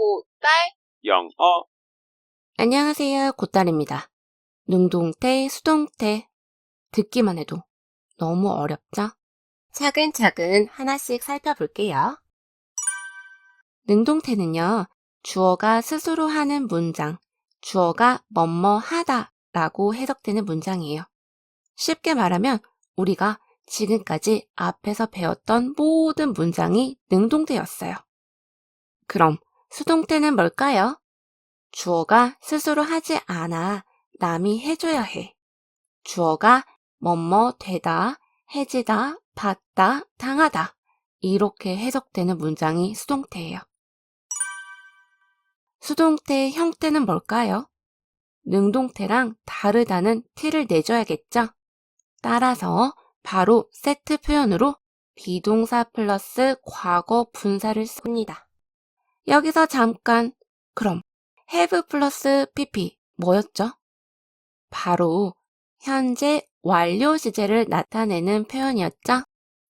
고딸 영어 안녕하세요. 곧달입니다. 능동태, 수동태. 듣기만 해도 너무 어렵죠? 차근차근 하나씩 살펴볼게요. 능동태는요, 주어가 스스로 하는 문장, 주어가 뭐뭐 하다 라고 해석되는 문장이에요. 쉽게 말하면 우리가 지금까지 앞에서 배웠던 모든 문장이 능동태였어요. 그럼 수동태는 뭘까요? 주어가 스스로 하지 않아 남이 해줘야 해. 주어가 뭐뭐 되다, 해지다, 받다, 당하다. 이렇게 해석되는 문장이 수동태예요. 수동태의 형태는 뭘까요? 능동태랑 다르다는 티를 내줘야겠죠? 따라서 바로 세트 표현으로 비동사 플러스 과거 분사를 씁니다. 여기서 잠깐, 그럼 have 플러스 pp 뭐였죠? 바로 현재 완료 시제를 나타내는 표현이었죠?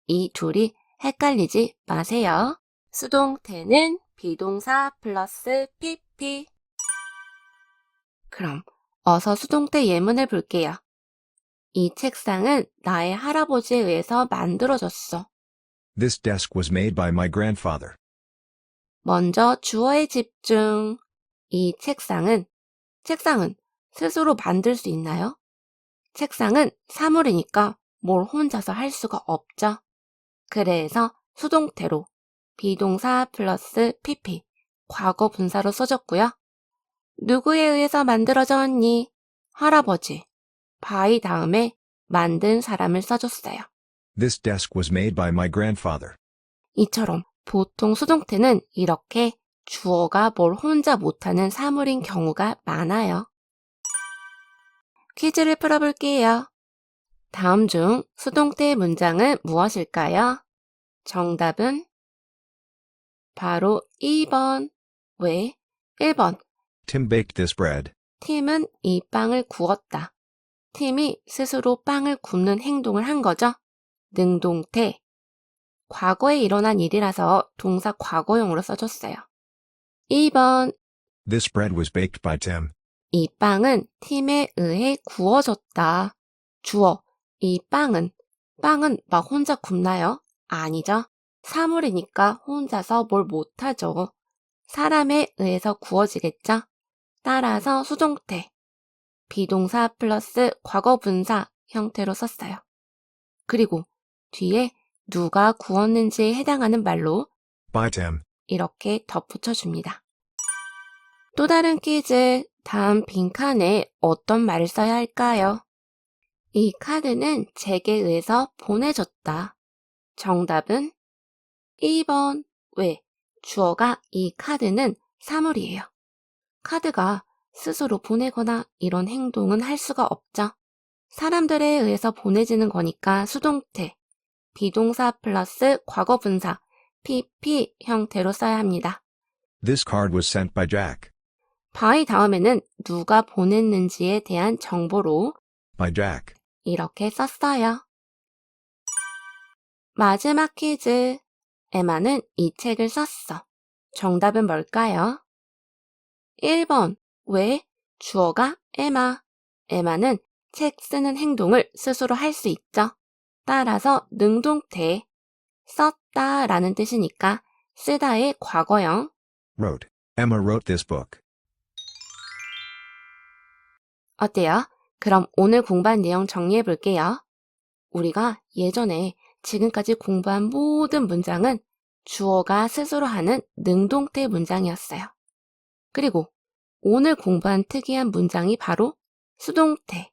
이 둘이 헷갈리지 마세요. 수동태는 비동사 플러스 pp. 그럼 어서 수동태 예문을 볼게요. 이 책상은 나의 할아버지에 의해서 만들어졌어. This desk was made by my grandfather. 먼저 주어에 집중. 이 책상은, 책상은 스스로 만들 수 있나요? 책상은 사물이니까 뭘 혼자서 할 수가 없죠. 그래서 수동태로 비동사 플러스 pp, 과거 분사로 써줬고요. 누구에 의해서 만들어졌니? 할아버지. 바이 다음에 만든 사람을 써줬어요. This desk was made by my grandfather. 이처럼 보통 수동태는 이렇게 주어가 뭘 혼자 못하는 사물인 경우가 많아요. 퀴즈를 풀어볼게요. 다음 중 수동태의 문장은 무엇일까요? 정답은 바로 2번. 왜? 1번. Tim baked this bread. 팀은 이 빵을 구웠다. 팀이 스스로 빵을 굽는 행동을 한 거죠. 능동태. 과거에 일어난 일이라서 동사 과거용으로 써줬어요. 2번. This bread was baked by Tim. 이 빵은 팀에 의해 구워졌다. 주어. 이 빵은. 빵은 막 혼자 굽나요? 아니죠. 사물이니까 혼자서 뭘 못하죠. 사람에 의해서 구워지겠죠? 따라서 수동태. 비동사 플러스 과거 분사 형태로 썼어요. 그리고 뒤에 누가 구웠는지에 해당하는 말로 By Tim. 이렇게 덧붙여 줍니다. 또 다른 퀴즈, 다음 빈칸에 어떤 말을 써야 할까요? 이 카드는 제게 의해서 보내졌다. 정답은 2번. 왜? 주어가 이 카드는 사물이에요. 카드가 스스로 보내거나 이런 행동은 할 수가 없죠. 사람들에 의해서 보내지는 거니까 수동태, 비동사 플러스 과거 분사, pp 형태로 써야 합니다. This card was sent by Jack. by 다음에는 누가 보냈는지에 대한 정보로 By Jack. 이렇게 썼어요. 마지막 퀴즈. 에마는 이 책을 썼어. 정답은 뭘까요? 1번. 왜? 주어가 에마. 에마는 책 쓰는 행동을 스스로 할 수 있죠. 따라서 능동태. 썼다 라는 뜻이니까 쓰다의 과거형. Wrote. Emma wrote this book. 어때요? 그럼 오늘 공부한 내용 정리해 볼게요. 우리가 예전에 지금까지 공부한 모든 문장은 주어가 스스로 하는 능동태 문장이었어요. 그리고 오늘 공부한 특이한 문장이 바로 수동태.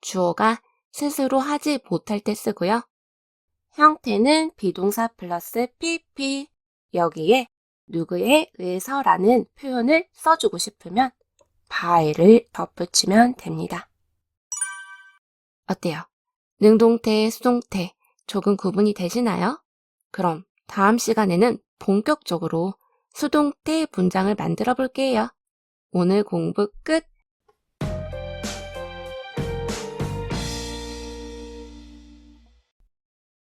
주어가 스스로 하지 못할 때 쓰고요. 형태는 비동사 플러스 pp. 여기에 누구에 의해서라는 표현을 써주고 싶으면 by를 덧붙이면 됩니다. 어때요? 능동태, 수동태 조금 구분이 되시나요? 그럼 다음 시간에는 본격적으로 수동태 문장을 만들어 볼게요. 오늘 공부 끝!